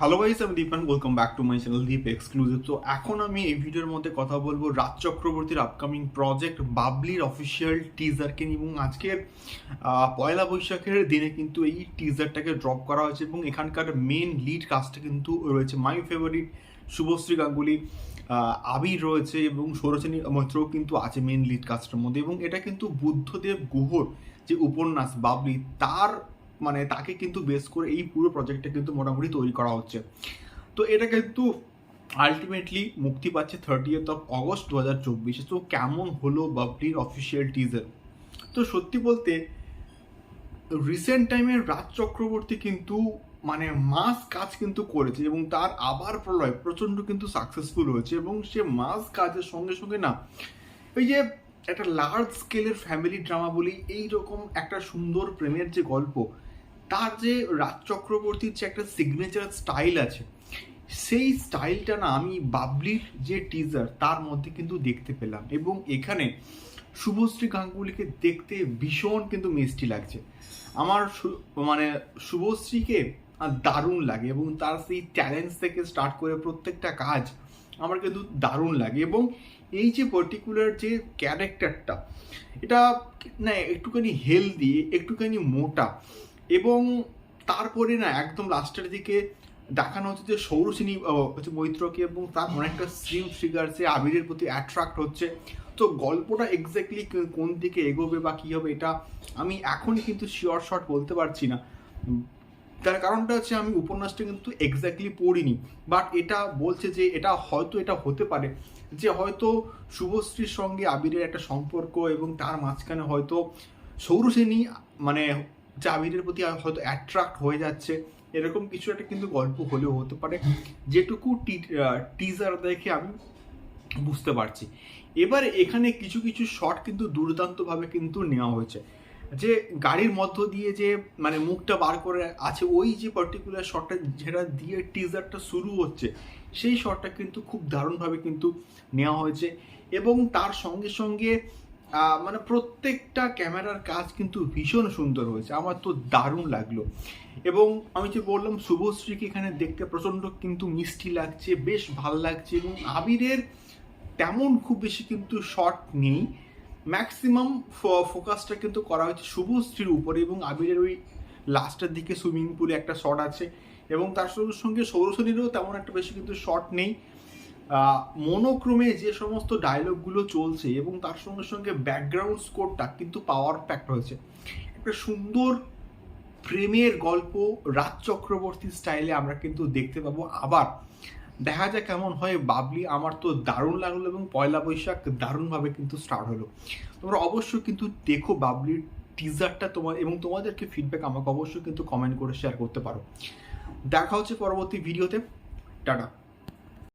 Hello guys আমি Dipan welcome back to my channel Deep exclusive তো এখন আমি এই ভিডিওর মধ্যে কথা বলব রাজ চক্রবর্তীর আপকামিং প্রজেক্ট বাবলির অফিসিয়াল টিজারকে নিয়ে। এবং আজকের পয়লা বৈশাখের দিনে কিন্তু এই টিজারটাকে ড্রপ করা হয়েছে। এবং এখানকার মেন লিড কাস্টটা কিন্তু রয়েছে। মাই ফেভারিট শুভশ্রী গাঙ্গুলি আবির রয়েছে এবং সৌরসেনী মৈত্রও কিন্তু আছে মেন লিড কাস্টের মধ্যে। এবং এটা কিন্তু বুদ্ধদেব গুহর যে উপন্যাস বাবলি তার মানে তাকে কিন্তু বেস করে এই পুরো প্রজেক্টটা কিন্তু মোটামুটি তৈরি করা হচ্ছে। তো এটা কিন্তু আলটিমেটলি মুক্তি পাচ্ছে থার্টিয়েথ অফ অগস্ট দু হাজার চব্বিশে। তো কেমন হলো বাবলির অফিসিয়াল টিজার তো সত্যি বলতে রিসেন্ট টাইমে রাজ চক্রবর্তী কিন্তু মানে মাস কাজ কিন্তু করেছে এবং তার আবার প্রলয় প্রচণ্ড কিন্তু সাকসেসফুল হয়েছে এবং সে মাস কাজের সঙ্গে সঙ্গে না ওই যে একটা লার্জ স্কেলের ফ্যামিলি ড্রামা বলি এই রকম একটা সুন্দর প্রেমের যে গল্প তার যে রাজ চক্রবর্তীর যে একটা সিগনেচার স্টাইল আছে, সেই স্টাইলটা না আমি বাবলির যে টিজার তার মধ্যে কিন্তু দেখতে পেলাম এবং এখানে শুভশ্রী গাঙ্গুলিকে দেখতে ভীষণ কিন্তু মিষ্টি লাগছে। আমার মানে শুভশ্রীকে দারুণ লাগে এবং তার সেই ট্যালেন্টস থেকে স্টার্ট করে প্রত্যেকটা কাজ আমার কিন্তু দারুণ লাগে এবং এই যে পার্টিকুলার যে ক্যারেক্টারটা এটা না একটুখানি হেলদি একটুখানি মোটা এবং তারপরে না একদম লাস্টের দিকে দেখানো হচ্ছে যে সৌরসিনী হচ্ছে মৈত্রকে এবং তার অনেকটা স্লিম ফিগার সে আবিরের প্রতি অ্যাট্রাক্ট হচ্ছে। তো গল্পটা এক্স্যাক্টলি কোন দিকে এগোবে বা কী হবে এটা আমি এখনই কিন্তু শিওর শট বলতে পারছি না। তার কারণটা হচ্ছে আমি উপন্যাসটা কিন্তু এক্স্যাক্টলি পড়িনি। বাট এটা বলছে যে এটা হয়তো এটা হতে পারে যে হয়তো শুভশ্রীর সঙ্গে আবিরের একটা সম্পর্ক এবং তার মাঝখানে হয়তো সৌরসেনী মানে যে আবিরের প্রতি হয়তো অ্যাট্রাক্ট হয়ে যাচ্ছে, এরকম কিছু একটা কিন্তু গল্প হলেও হতে পারে, যেটুকু টিজার দেখে আমি বুঝতে পারছি। এবার এখানে কিছু কিছু শট কিন্তু দুর্দান্তভাবে কিন্তু নেওয়া হয়েছে। যে গাড়ির মধ্য দিয়ে যে মানে মুখটা বার করে আছে, ওই যে পার্টিকুলার শটটা যেটা দিয়ে টিজারটা শুরু হচ্ছে, সেই শটটা কিন্তু খুব দারুণভাবে কিন্তু নেওয়া হয়েছে। এবং তার সঙ্গে সঙ্গে মানে প্রত্যেকটা ক্যামেরার কাজ কিন্তু ভীষণ সুন্দর হয়েছে। আমার তো দারুণ লাগল। এবং আমি যে বললাম, শুভশ্রীকে এখানে দেখতে প্রচণ্ড কিন্তু মিষ্টি লাগছে, বেশ ভালো লাগছে এবং আবিরের তেমন খুব বেশি কিন্তু শট নেই। ম্যাক্সিমাম ফোকাসটা কিন্তু করা হয়েছে শুভশ্রীর উপরে এবং আবিরের ওই লাস্টের দিকে সুইমিং পুলে একটা শট আছে এবং তার সঙ্গে সঙ্গে সৌরসনীরও তেমন একটা বেশি কিন্তু শট নেই। মনোক্রমে যে সমস্ত ডায়লগগুলো চলছে এবং তার সঙ্গে সঙ্গে ব্যাকগ্রাউন্ড স্কোরটা কিন্তু পাওয়ার প্যাক্ট হয়েছে। একটা সুন্দর প্রেমের গল্প রাজ চক্রবর্তী স্টাইলে আমরা কিন্তু দেখতে পাবো। আবার দেখা যাক কেমন হয়, বাবলি আমার তো দারুণ লাগল এবং পয়লা বৈশাখ দারুণভাবে কিন্তু স্টার্ট হলো। তোমরা অবশ্যই কিন্তু দেখো বাবলির টিজারটা তোমার এবং তোমাদেরকে ফিডব্যাক আমাকে অবশ্যই কিন্তু কমেন্ট করে শেয়ার করতে পারো। দেখা হচ্ছে পরবর্তী ভিডিওতে টাটা।